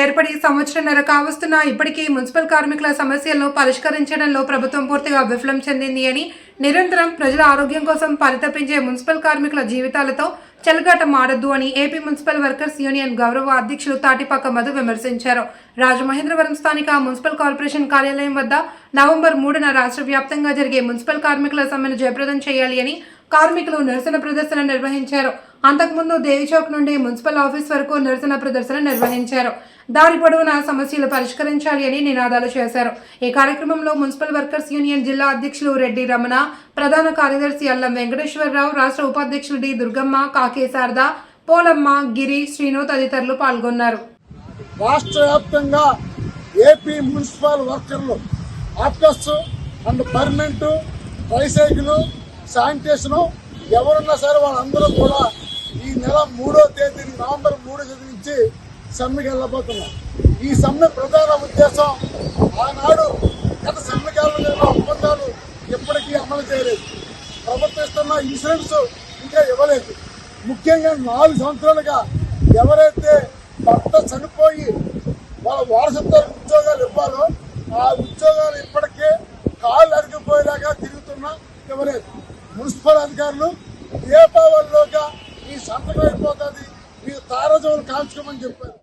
ఏర్పడి సంవత్సరంన్నర కావస్తున్నా ఇప్పటికీ మున్సిపల్ కార్మికుల సమస్యలను పరిష్కరించడంలో ప్రభుత్వం పూర్తిగా విఫలం చెందింది అని నిరంతరం ప్రజల ఆరోగ్యం కోసం పరితపించే మున్సిపల్ కార్మికుల జీవితాలతో చెలగాట మాడద్దు అని ఏపీ మున్సిపల్ వర్కర్స్ యూనియన్ గౌరవ అధ్యక్షులు తాటిపాక మధు విమర్శించారు. రాజమహేంద్రవరం స్థానిక మున్సిపల్ కార్పొరేషన్ కార్యాలయం వద్ద నవంబర్ మూడున రాష్ట్ర వ్యాప్తంగా జరిగే మున్సిపల్ కార్మికుల సమ్మెను జయప్రదం చేయాలి అని కార్మికులు నిరసన ప్రదర్శన నిర్వహించారు. అంతకుముందు దేవిచౌక్ నుండి మున్సిపల్ ఆఫీస్ వరకు నిరసన ప్రదర్శన నిర్వహించారు. దారి పొడవునా సమస్యలు పరిష్కరించాలి అని నినాదాలు చేశారు. ఈ కార్యక్రమంలో మున్సిపల్ వర్కర్స్ యూనియన్ జిల్లా అధ్యక్షులు రెడ్డి రమణ ప్రధాన కార్యదర్శి అల్లం వెంకటేశ్వరరావు రాష్ట్ర ఉపాధ్యక్షులు డి దుర్గమ్మ కాకే శారద పోలమ్మ గిరి శ్రీను తదితరులు పాల్గొన్నారు. రాష్ట్ర వ్యాప్తంగా ఏపీ మున్సిపల్ వర్కర్లు ఆఫ్టర్స్ అండ్ పర్మనెంట్ ట్రైసైకిల్ శానిటేషన్ ఎవరున్నా సరే వాళ్ళందరూ కూడా నెల మూడో తేదీ నవంబర్ మూడో తేదీ నుంచి సమ్మెకి వెళ్ళబోతున్నాం. ఈ సమ్మె ప్రధాన ఉద్దేశం ఆనాడు గత సమ్మెకాలంలో ఒప్పందాలు ఎప్పటికీ అమలు చేయలేదు. ప్రభుత్వం ఇస్తున్న ఇన్సూరెన్స్ ఇంకా ఇవ్వలేదు. ముఖ్యంగా నాలుగు సంవత్సరాలుగా ఎవరైతే భర్త చనిపోయి వాళ్ళ వారసత్వ ఉద్యోగాలు ఇవ్వాలో ఆ ఉద్యోగాలు ఇప్పటికే కాళ్ళు అరిగిపోయేలాగా తిరుగుతున్నా ఇవ్వలేదు. మున్సిపల్ అధికారులు దీపావళిలోగా ఈ సంతకం అయిపోతుంది. మీరు తారజోలు కాల్చుకోమని చెప్పారు.